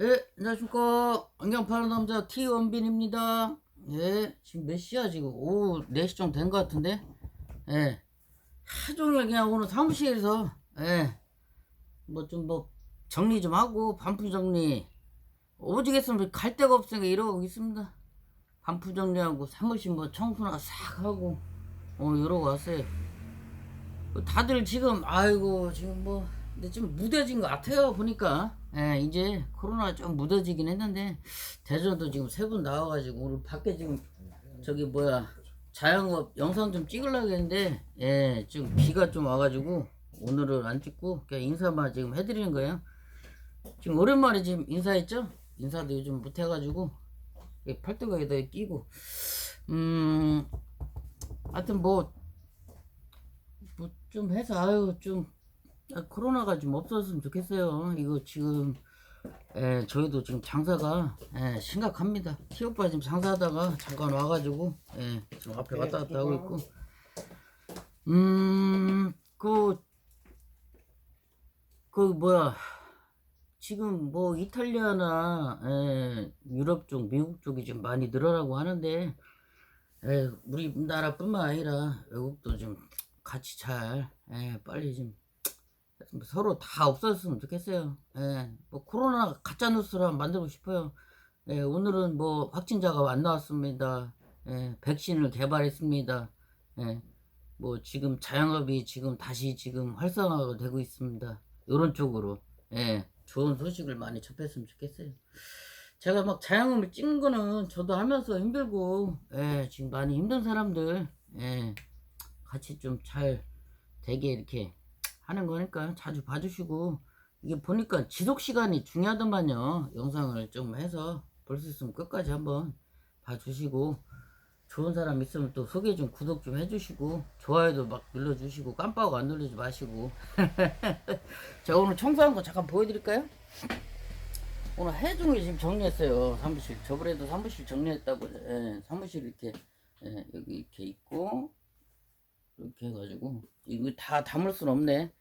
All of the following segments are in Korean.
예, 안녕하십니까. 안경 파는 남자 T원빈입니다. 예, 지금 몇 시야, 지금? 오후 4시 좀 된 것 같은데? 예. 하종일 그냥 오늘 사무실에서, 예. 뭐 좀 뭐, 정리 좀 하고, 반품 정리. 오지겠으면 갈 데가 없으니까 이러고 있습니다. 반품 정리하고, 사무실 뭐 청소나 싹 하고, 어, 이러고 왔어요. 다들 지금, 아이고, 지금 뭐, 근데 좀 무뎌진 것 같아요, 보니까. 예, 이제 코로나 좀 무뎌지긴 했는데, 대전도 지금 세 분 나와가지고, 오늘 밖에 지금, 저기 뭐야, 자영업 영상 좀 찍으려고 했는데, 예, 지금 비가 좀 와가지고, 오늘은 안 찍고, 그냥 인사만 지금 해드리는 거예요. 지금 오랜만에 지금 인사했죠? 인사도 요즘 못해가지고, 이 팔뚝에다 끼고, 음, 하여튼 뭐, 뭐 좀 해서, 아유, 좀, 아, 코로나가 좀 없었으면 좋겠어요. 이거 지금 예, 저희도 지금 장사가 예, 심각합니다. 티오빠 지금 장사하다가 잠깐 와가지고 예, 지금 앞에 왔다 갔다 하고 있고 음그 그 뭐야 지금 뭐 이탈리아나 예, 유럽 쪽 미국 쪽이 좀 많이 늘어나고 하는데 예, 우리나라뿐만 아니라 외국도 좀 같이 잘 예, 빨리 좀 서로 다 없어졌으면 좋겠어요. 예, 뭐 코로나 가짜 뉴스를 만들고 싶어요. 예, 오늘은 뭐 확진자가 안 나왔습니다. 예, 백신을 개발했습니다. 예, 뭐 지금 자영업이 지금 다시 지금 활성화가 되고 있습니다. 이런 쪽으로 예, 좋은 소식을 많이 접했으면 좋겠어요. 제가 막 자영업을 찍은 거는 저도 하면서 힘들고 예, 지금 많이 힘든 사람들 예, 같이 좀 잘 되게 이렇게 하는 거니까 자주 봐주시고. 이게 보니까 지속 시간이 중요하더만요. 영상을 좀 해서 볼 수 있으면 끝까지 한번 봐주시고. 좋은 사람 있으면 또 소개 좀 구독 좀 해주시고. 좋아요도 막 눌러주시고. 깜빡 안 눌리지 마시고. 자 오늘 청소한 거 잠깐 보여드릴까요? 오늘 해중을 지금 정리했어요. 사무실. 저번에도 사무실 정리했다고 예, 사무실 이렇게 예, 여기 이렇게 있고 이렇게 해가지고. 이거 다 담을 순 없네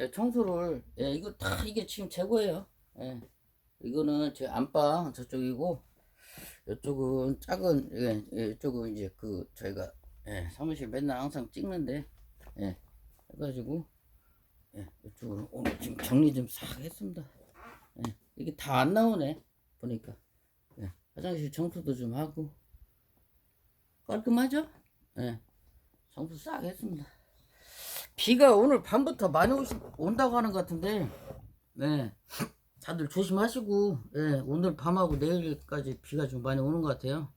제가 청소를 예, 이거 다 이게 지금 재고예요. 예, 이거는 제 안방 저쪽이고 이쪽은 작은 예, 예, 이쪽은 이제 그 저희가 예, 사무실 맨날 항상 찍는데 예, 해가지고 예, 이쪽으로 오늘 지금 정리 좀 싹 했습니다. 예, 이게 다 안 나오네 보니까. 예, 화장실 청소도 좀 하고 깔끔하죠? 예, 청소 싹 했습니다 비가 오늘 밤부터 많이 오시, 온다고 하는 것 같은데, 네. 다들 조심하시고, 예, 오늘 밤하고 내일까지 비가 좀 많이 오는 것 같아요.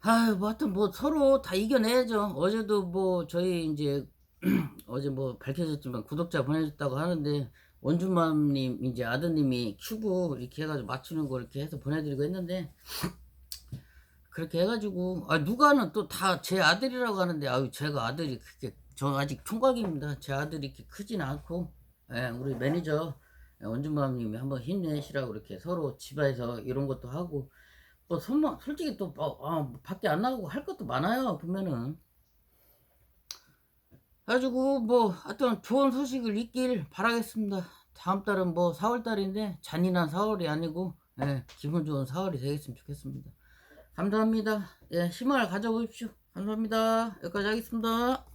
아유, 뭐, 하여튼 뭐 서로 다 이겨내야죠. 어제도 뭐, 저희 이제, 어제 뭐 밝혀졌지만 구독자 보내줬다고 하는데, 원주맘님, 이제 아드님이 큐브 이렇게 해가지고 맞추는 거 이렇게 해서 보내드리고 했는데, 그렇게 해가지고, 아, 누가는 또 다 제 아들이라고 하는데, 아유, 제가 아들이 그렇게 저 아직 총각입니다. 제 아들이 이렇게 크진 않고, 예, 우리 매니저 원준마님이 한번 힘내시라고 이렇게 서로 집에서 이런 것도 하고, 뭐 선물 솔직히 또 뭐, 아, 밖에 안 나가고 할 것도 많아요. 보면은. 가지고 뭐 하여튼 좋은 소식을 있길 바라겠습니다. 다음 달은 뭐 4월 달인데 잔인한 4월이 아니고 예, 기분 좋은 4월이 되겠으면 좋겠습니다. 감사합니다. 예, 희망을 가져보십시오. 감사합니다. 여기까지 하겠습니다.